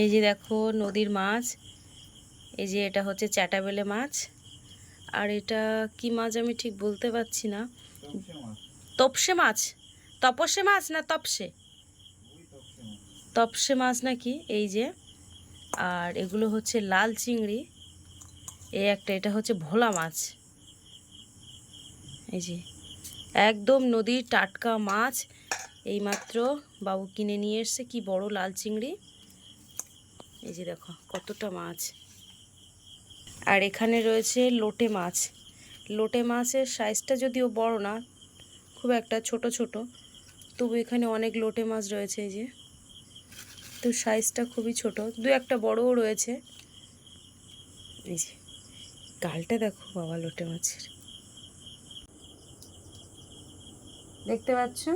এই যে দেখো নদীর মাছ, এই যে এটা হচ্ছে চ্যাটাবেলে মাছ। আর এটা কি মাছ আমি ঠিক বলতে পারছি না। তপসে মাছ। তপসে মাছ না তপসে? তপসে মাছ নাকি? এই যে। আর এগুলো হচ্ছে লাল চিংড়ি। এই একটা, এটা হচ্ছে ভোলা মাছ। এই যে। একদম নদীর টাটকা মাছ। এইমাত্র বাবু কিনে নিয়ে এসছে, কি বড় লাল চিংড়ি। এই যে দেখো, কতটা মাছ। আর এখানে রয়েছে লোটে মাছ। লোটে মাছের সাইজটা যদিও বড় না, খুব একটা ছোট ছোট, তবু এখানে অনেক লোটে মাছ রয়েছে এই যে। তো সাইজটা খুবই ছোট, দু একটা বড়ও রয়েছে। এই যে, গালটা দেখো বাবা লোটে মাছের। দেখতে পাচ্ছ?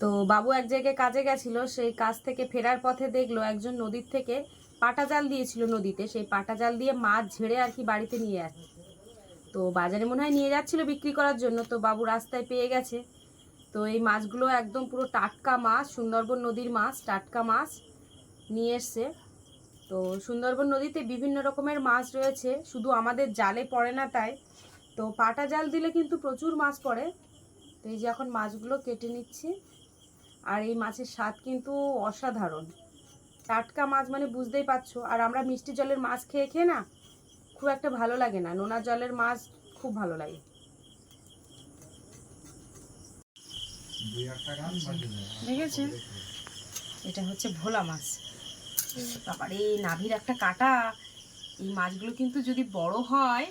তো বাবু এক জায়গায় কাজে গেছিল, সেই কাজ থেকে ফেরার পথে দেখল একজন নদীর থেকে পাটা জাল দিয়েছিল নদীতে, সেই পাটা জাল দিয়ে মাছ ঝেড়ে আর কি বাড়িতে নিয়ে আসছে তো বাজারে মনে হয় নিয়ে যাচ্ছিল বিক্রি করার জন্য, তো বাবু রাস্তায় পেয়ে গেছে। তো এই মাছগুলো একদম পুরো টাটকা মাছ, সুন্দরবন নদীর মাছ, টাটকা মাছ নিয়ে এসছে। তো সুন্দরবন নদীতে বিভিন্ন রকমের মাছ রয়েছে, শুধু আমাদের জালে পড়ে না তাই। তো পাটা জাল দিলে কিন্তু প্রচুর মাছ পড়ে। তো এই যে এখন মাছগুলো কেটে নিচ্ছি। আর এই মাছের স্বাদ কিন্তু অসাধারণ। টাটকা মাছ মানে বুঝতেই পারছ। আর আমরা মিষ্টি জলের মাছ খেয়ে খেয়ে না খুব একটা ভালো লাগে না। নোনা জলের মাছ খুব ভালো লাগে। দেখেছেন? এটা হচ্ছে ভোলা মাছ। তারপরে নাভির একটা কাটা। এই মাছগুলো কিন্তু যদি বড় হয়,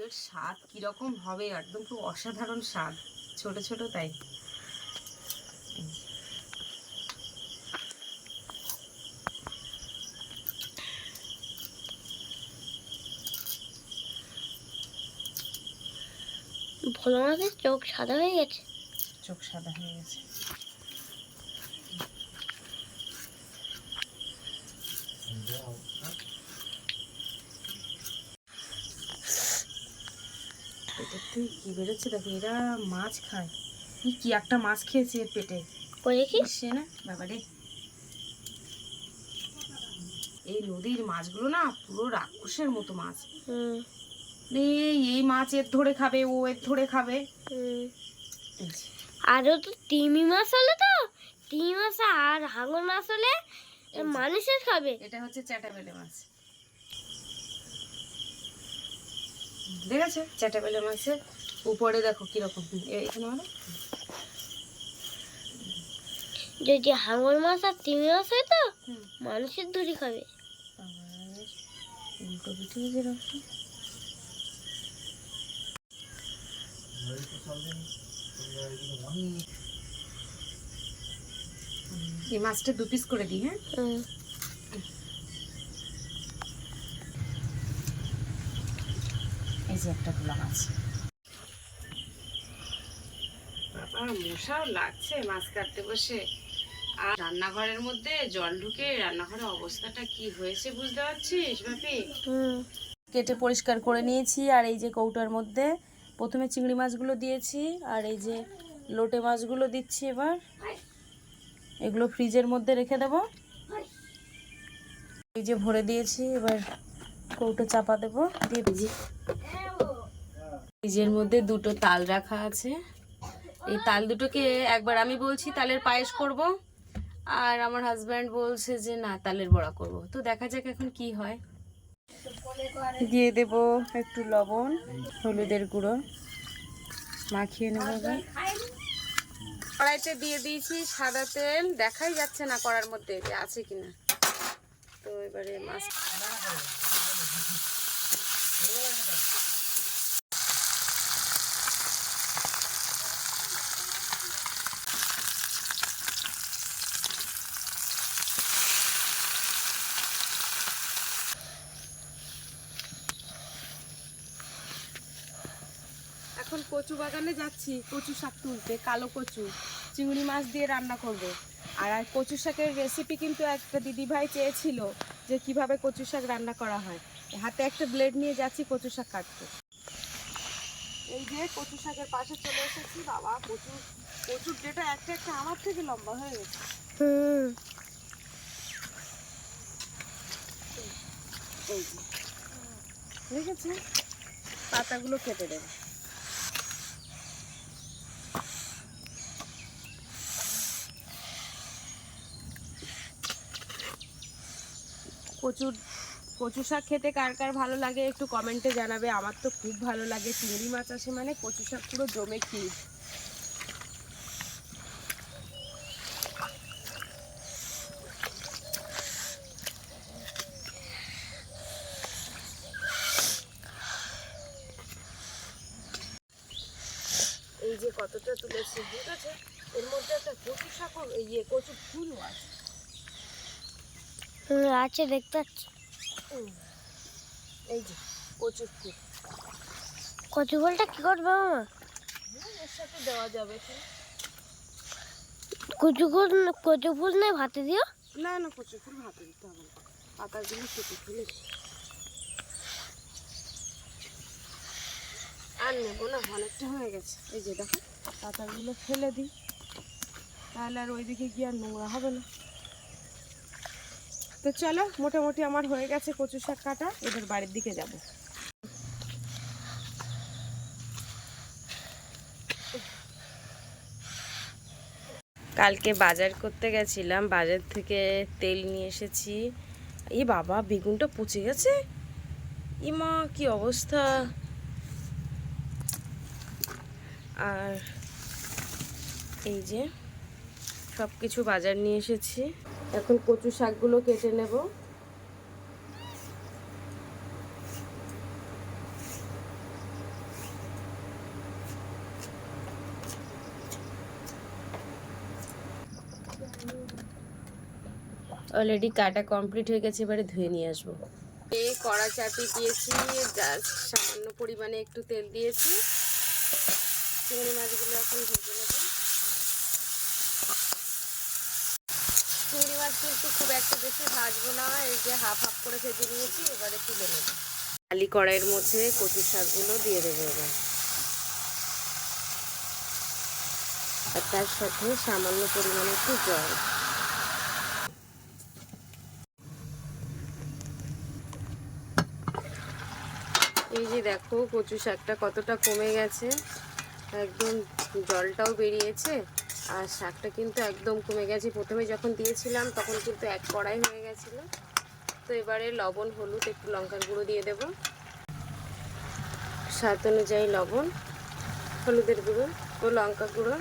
এর স্বাদ কীরকম হবে? একদম খুব অসাধারণ স্বাদ। ছোট ছোট তাই। ভোলা মাছের চোখ সাদা হয়ে গেছে? চোখ সাদা হয়ে গেছে। পেটের থেকে কি বেরোচ্ছে? দেখো এরা মাছ খায়। কি কি একটা মাছ খেয়েছে পেটে? করে কি? সে না? বাবারে। এই নদীর মাছগুলো না পুরো রাক্ষসের মতো মাছ। হুম। এই মাছ এর ধরে খাবে ও এর ধরে খাবে। আরও তো তিমি মাছ হলে তো। তিমি মাছ আর হাঙর মাছ হলে মানুষের খাবে। এটা হচ্ছে চ্যাটাবেলে মাছ। দেখেছে চ্যাটাবেলে মাছের উপরে দেখো কীরকম। এখানে মানে? যদি হাঙর মাছ আর তিমি মাছ হয় তো মানুষের দড়ি খাবে। উল্টো পিঠে এই মাছটা দু পিস করে দিই হ্যাঁ? এই যে একটা ভোলা মাছ। বাবা মশাও লাগছে মাছ কাটতে বসে। আর রান্নাঘরের মধ্যে জল ঢুকে রান্নাঘরের অবস্থাটা কি হয়েছে বুঝতে পারছিস বাপি? হুম। কেটে পরিষ্কার করে নিয়েছি আর এই যে কৌটার মধ্যে প্রথমে চিংড়ি মাছগুলো দিয়েছি, আর এই যে লোটে মাছগুলো দিচ্ছি এবার। এগুলো ফ্রিজের মধ্যে রেখে দেব। এই যে ভরে দিয়েছি, এবার কৌটো চাপা দেবো, দিয়ে ফ্রিজের মধ্যে দুটো তাল রাখা আছে। এই তাল দুটোকে একবার আমি বলছি তালের পায়েস করব, আর আমার হাজব্যান্ড বলছে যে, না, তালের বড়া করব। তো দেখা যাক এখন কি হয়। দিয়ে দেব একটু লবণ, হলুদের গুঁড়ো। মাখিয়ে নেব কড়াইতে দিয়ে দিয়েছি সাদা তেল। দেখাই যাচ্ছে না কড়ার মধ্যে আছে কিনা। তো এবারে মাছ কচু বাগানে যাচ্ছি কচু শাক তুলতে কালো কচু চিংড়ি মাছ দিয়ে রান্না করব। আর আর কচু শাকের রেসিপি কিন্তু একটা দিদিভাই চেয়েছিল যে কীভাবে কচু শাক রান্না করা হয়। হাতে একটা ব্লেড নিয়ে যাচ্ছি কচু শাক কাটতে। এই যে কচু শাকের পাশে চলে এসেছি বাবা কচু প্রচুর যেটা একটা একটা আমার থেকে লম্বা হয়ে গেছে। দেখেছি পাতাগুলো কেটে দেবে। প্রচুর কচু শাক খেতে কার কার ভালো লাগে একটু কমেন্টে জানাবে। আমার তো খুব ভালো লাগে। চিংড়ি মাছ আসে মানে কচু শাক পুরো জমে ক্ষীর এই যে কতটা তুলেছি, ঠিক আছে? এর মধ্যে একটা কচু শাকও ইয়ে কচু ফুলও আছে। আছে দেখতে পাচ্ছি। এই যে কচুর ফুল। কচু ফুলটা কি করবে মামা? এর সাথে দেওয়া যাবে? কচু ফুল কচু ফুল নয় ভাতে দিও? না না কচু ফুল ভাতে দিতে হবে না। পাতাগুলো কেটে ফেলে। আর নেব না অনেকটা হয়ে গেছে। এই যে দেখো পাতাগুলো ফেলে দিই। তাহলে আর ওইদিকে গিয়ে আর নোংরা হবে না। তো চলো, মোটামুটি আমার হয়ে গেছে কচু শাক কাটা, এবার বাড়ির দিকে যাব। কালকে বাজার করতে গেছিলাম, বাজার থেকে তেল নিয়ে এসেছি। এই বাবা, বেগুনটা পচে গেছে? ইমা কি অবস্থা? আর এই যে সব কিছু বাজার নিয়ে এসেছি। এখন কচু শাকগুলো কেটে নেব। অলরেডি কাটা কমপ্লিট হয়ে গেছে, এবারে ধুয়ে নিয়ে আসব। এই কড়া চাপি দিয়েছি, জাস্ট সামান্য পরিমাণে একটু তেল দিয়েছি। চিংড়ি মাছগুলো এখন ভেজে নেব। মাছ কিন্তু খুব একটা বেশি ভাজবো না। এই যে হাফ হাফ করে ভেজে নিয়েছি, এবারে তুলে নেব। খালি কড়াইয়ের মধ্যে কচু শাকগুলো দিয়ে দেবো এবার। আর তার সাথে সামান্য পরিমাণে একটু জল। এই যে দেখো কচু শাকটা কতটা কমে গেছে। একদম জলটাও বেরিয়েছে। আর শাকটা কিন্তু একদম কমে গেছে। প্রথমে যখন দিয়েছিলাম, তখন কিন্তু এক কড়াই হয়ে গেছিল। তো এবারে লবণ, হলুদ, একটু লঙ্কার গুঁড়ো দিয়ে দেব। স্বাদ অনুযায়ী লবণ, হলুদের গুঁড়ো ও লঙ্কা গুঁড়ো।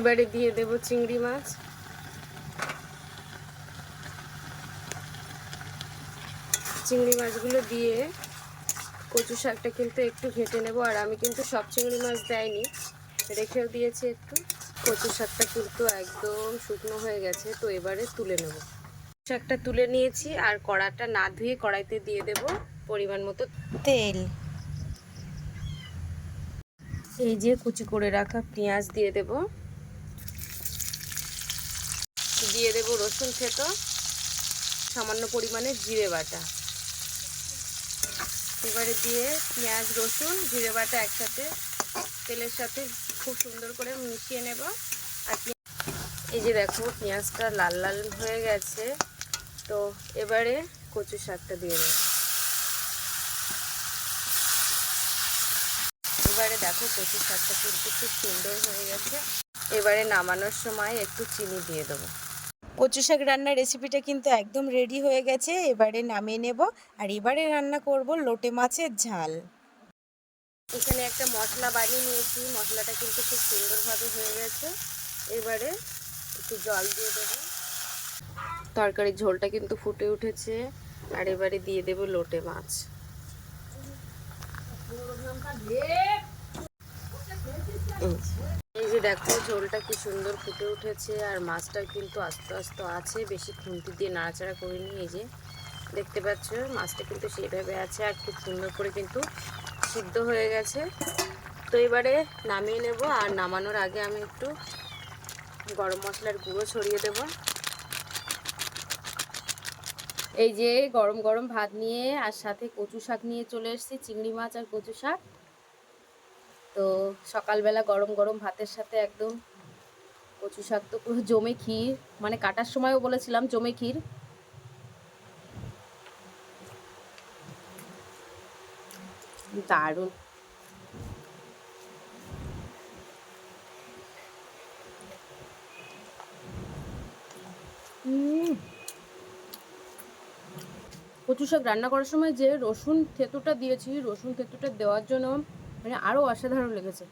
এবারে দিয়ে দেব চিংড়ি মাছ। চিংড়ি মাছগুলো দিয়ে কচু শাকটা কিন্তু একটু ঘেটে নেব, আর আমি কিন্তু সব চিংড়ি মাছ দেয়নি। রেখেও দিয়েছি একটু। কচু শাকটা কিন্তু একদম শুকনো হয়ে গেছে, তো এবারে তুলে নেব। শাকটা তুলে নিয়েছি, আর কড়াটা না ধুয়ে কড়াইতে দিয়ে দেব পরিমাণ মতো তেল। এই যে কুচি করে রাখা পেঁয়াজ দিয়ে দেব। দিয়ে দেব রসুন থেতো, সামান্য পরিমাণে জিরে বাটা। এবারে দিয়ে পেঁয়াজ, রসুন, জিরে বাটা একসাথে তেলের সাথে খুব সুন্দর করে মিশিয়ে নেব। আর এই যে দেখো, পেঁয়াজটা লাল লাল হয়ে গেছে। তো এবারে কচু শাকটা দিয়ে দেব। এবারে দেখো কচু শাকটা কিন্তু খুব সুন্দর হয়ে গেছে। এবারে নামানোর সময় একটু চিনি দিয়ে দেবো। কচু শাক রান্নার রেসিপিটা কিন্তু একদম রেডি হয়ে গেছে, এবারে নামিয়ে নেব আর এবারে রান্না করব লোটে মাছের ঝাল। এখানে একটা মশলা বানিয়ে নিয়েছি, মশলাটা কিন্তু খুব সুন্দরভাবে হয়ে গেছে। এবারে একটু জল দিয়ে দেবো। তরকারির ঝোলটা কিন্তু ফুটে উঠেছে আর এবারে দিয়ে দেবো লোটে মাছ। যে। দেখো, ঝোলটা কি সুন্দর ফুটে উঠেছে আর মাছটা কিন্তু আস্তে আস্তে আছে, বেশি খুন্তি দিয়ে নাড়াচাড়া করিনি, এই যে দেখতে পাচ্ছ, মাছটা কিন্তু সেভাবে আছে আর খুব সুন্দর করে কিন্তু সিদ্ধ হয়ে গেছে তো এবারে নামিয়ে নেব আর নামানোর আগে আমি একটু গরম মশলার গুঁড়ো ছড়িয়ে দেব এই যে গরম গরম ভাত নিয়ে আর সাথে কচু শাক নিয়ে চলে এসেছি, চিংড়ি মাছ আর কচু শাক তো সকালবেলা গরম গরম ভাতের সাথে একদম কচু শাক তো পুরো জমে ক্ষীর। মানে কাটার সময়ও বলেছিলাম জমে ক্ষীর। দারুণ। কচু শাক রান্না করার সময় যে রসুন থেতুটা দিয়েছি, রসুন থেতুটা দেওয়ার জন্য মানে আরও অসাধারণ লেগেছে।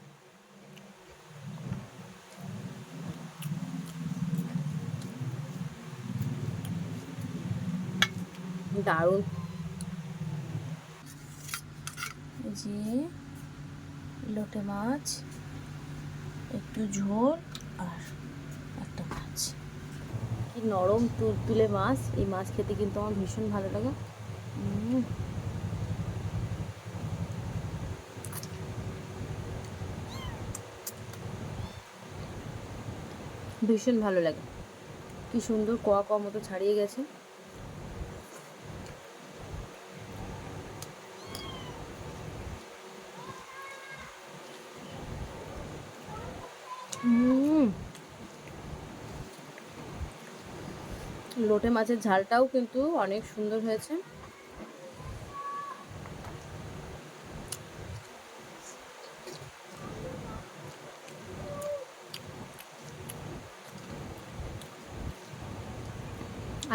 দারুণ। যে লোটে মাছ একটু ঝোল আর একটা মাছ। কি নরম তুলতুলে মাছ এই মাছ খেতে কিন্তু আমার ভীষণ ভালো লাগে। ভীষণ ভালো লাগে। কি সুন্দর কোয়া কোয়া মতো ছাড়িয়ে গেছে। লোটে মাছের ঝালটাও কিন্তু অনেক সুন্দর হয়েছে।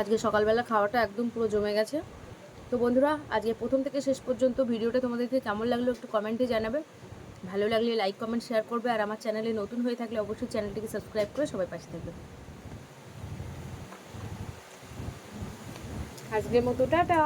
আজকে সকালবেলা খাওয়াটা একদম পুরো জমে গেছে। তো বন্ধুরা, আজকে প্রথম থেকে শেষ পর্যন্ত ভিডিওটা তোমাদেরকে কেমন লাগল একটু কমেন্টে জানাবে। ভালো লাগলে লাইক কমেন্ট শেয়ার করবে। আর আমার চ্যানেলে নতুন হয়ে থাকলে অবশ্যই চ্যানেলটিকে সাবস্ক্রাইব করে সবাই পাশে থাকবে। আজকের মতো, টাটা!